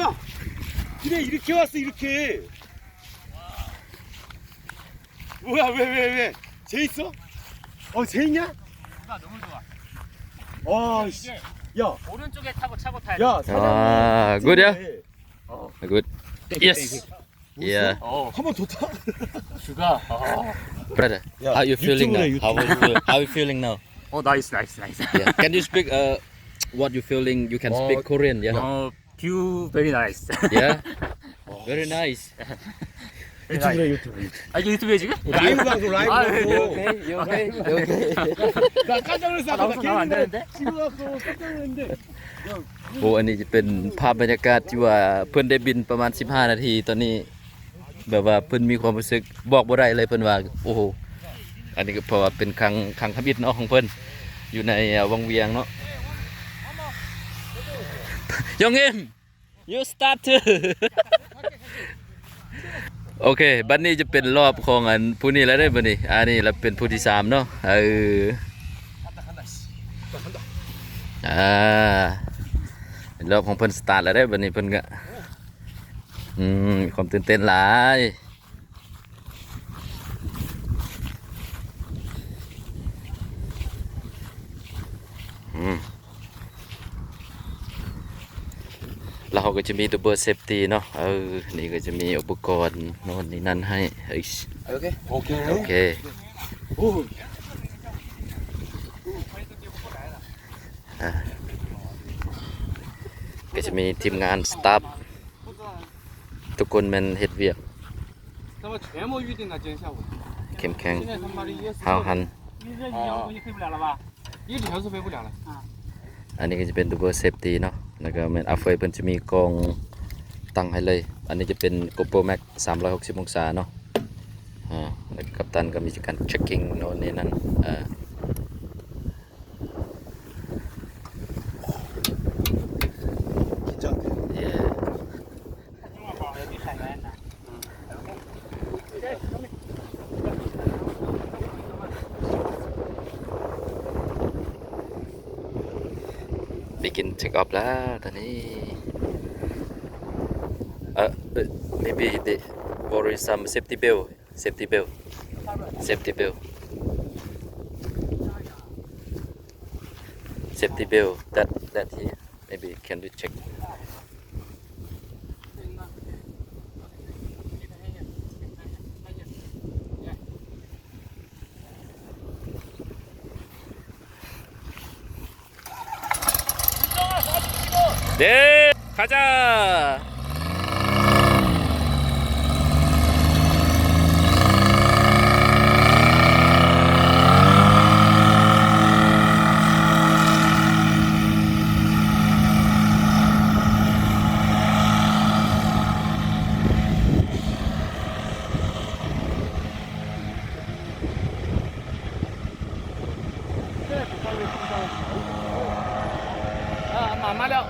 야, 그래 이렇게 왔어 이렇게. 뭐야 왜 왜 왜? 쟤 있어? 어, 쟤 있냐? 가 너무 좋아. 아, 씨. 야, 오른쪽에 타고 차고 타야 돼. 야, 사장. 아, 굿이야? 어. Yes. Yeah. 어, 한번 더 타. 슈가. 어, Brother, 야, how you feeling now? 유튜브래, How you feel, how you feeling now? 어, 나이스, 나이스, 나이스. Yeah. Can you speak uh what you feeling? You can speak Oh. Korean, yeah? 어, 뷰 베리 나이스. Yeah. Very nice. 유튜브래 유튜브. 아, 이게 유튜브에 지금? 라이브 방송 라이브 아, 방송. 예, You okay? You okay? 나 깜짝 놀랐어. 아, 나와서 나면 안 되는데? 지금 왔어. 깜짝 놀랐는데. โอ้อันนี้จะเป็นภาพบรรยากาศที่ว่าเพิ่นได้บินประมาณ 15 นาที ตอนนี้ แบบว่าเพิ่นมีความรู้สึกบอกบ่ได้เลยเพิ่นว่า โอ้โห อันนี้ก็เพราะว่าเป็นครั้งครั้งทบิดเนาะของเพิ่นอยู่ในเอ่อวังเวียงเนาะ ยองเอ็ม you start too โอเค บัดนี้จะเป็นรอบของอันผู้นี้แล้วได้บัดนี้ อันนี้แล้วเป็นผู้ที่สามเนาะ เออ อ่ารอบของเพิ่นสตาร์ทแล้วได้บัดนี้เพิ่นก็ อืม ความตื่นเต้นหลาย แเขาก็จะมีตัวเบอร์เซฟตี้เนาะเออนี่ก็จะมีอุปกรณ์โน่นนี่นั่นให้โอเคโอเคโอเคก็จะมีทีมงานสตาฟทุกคนเป็นเฮดเวียกเข้มแข็งหาวหันอ๋อ อันนี้ก็จะเป็นดูเบอร์เซฟตี้เนาะแล้วก็เป็นอัฟเฟย์เป็นจะมีกองตั้งให้เลย อันนี้จะเป็นโกโปรแม็กสามร้อยหกสิบองศาเนาะอ่ากัปตันก็มีการเช็คกิ้งโน่นนี่นั่นอ่าจังเย่ ไปกินเช็คอัพแล้วตอนนี้ เอ่อ maybe the worry some safety belt safety belt safety belt safety belt that that here maybe can we check 네 가자 네, 아, 안 말려.